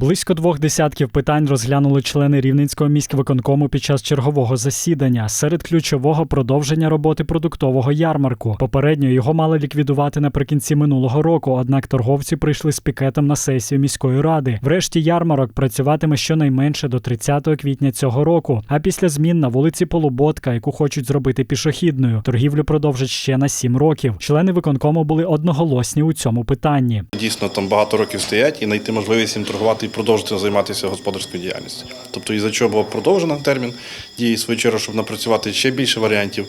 Близько двох десятків питань розглянули члени Рівненського міськвиконкому під час чергового засідання. Серед ключового продовження роботи продуктового ярмарку. Попередньо його мали ліквідувати наприкінці минулого року. Однак торговці прийшли з пікетом на сесію міської ради. Врешті ярмарок працюватиме щонайменше до 30 квітня цього року. А після змін на вулиці Полуботка, яку хочуть зробити пішохідною, торгівлю продовжать ще на 7 років. Члени виконкому були одноголосні у цьому питанні. Дійсно, там багато років стоять і знайти можливість їм торгувати продовжити займатися господарською діяльністю. Тобто, із за чого продовжено термін дії свою чергу, щоб напрацювати ще більше варіантів,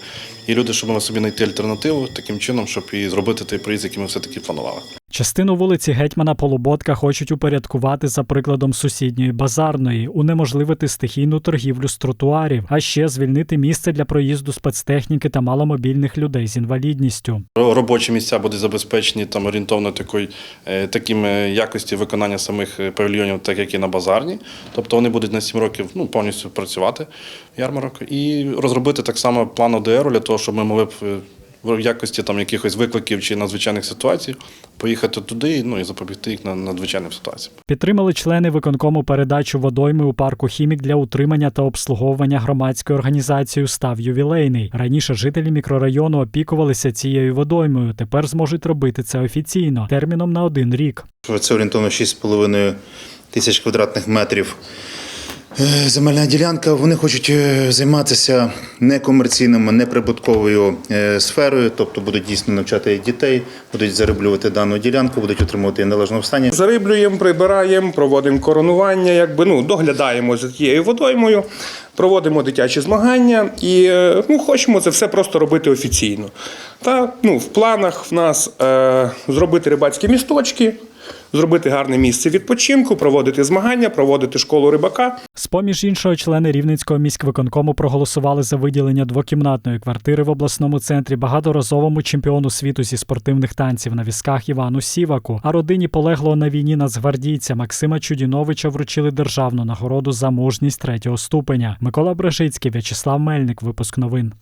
і люди, щоб могли собі знайти альтернативу таким чином, щоб і зробити той проїзд, який ми все-таки планували. Частину вулиці Гетьмана Полуботка хочуть упорядкувати за прикладом сусідньої базарної, унеможливити стихійну торгівлю з тротуарів, а ще звільнити місце для проїзду спецтехніки та маломобільних людей з інвалідністю. Робочі місця будуть забезпечені там орієнтовно такої, е, таким е, якості виконання самих е, павільйонів, так як і на базарні. Тобто вони будуть на 7 років ну, повністю працювати ярмарок і розробити так само план ОДР для того, щоб ми могли б в якості там якихось викликів чи надзвичайних ситуацій поїхати туди ну, і запобігти їх на надзвичайним ситуаціям. Підтримали члени виконкому передачу водойми у парку Хімік для утримання та обслуговування громадської організації Став ювілейний. Раніше жителі мікрорайону опікувалися цією водоймою. Тепер зможуть робити це офіційно терміном на один рік. Це орієнтовно 6,5 тисяч квадратних метрів. Е, Земельна ділянка. Вони хочуть е, займатися некомерційною, неприбутковою е, сферою, тобто будуть дійсно навчати дітей, будуть зароблювати дану ділянку, будуть отримувати належному стані. Зариблюємо, прибираємо, проводимо коронування, якби ну доглядаємо за тією водоймою, проводимо дитячі змагання і ну, хочемо це все просто робити офіційно. Та ну, в планах в нас е, зробити рибацькі місточки, зробити гарне місце відпочинку, проводити змагання, проводити школу рибака. З-поміж іншого, члени Рівненського міськвиконкому проголосували за виділення двокімнатної квартири в обласному центрі багаторазовому чемпіону світу зі спортивних танців на візках Івану Сіваку. А родині полеглого на війні нацгвардійця Максима Чудіновича вручили державну нагороду за мужність третього ступеня. Микола Брежицький, В'ячеслав Мельник. Випуск новин.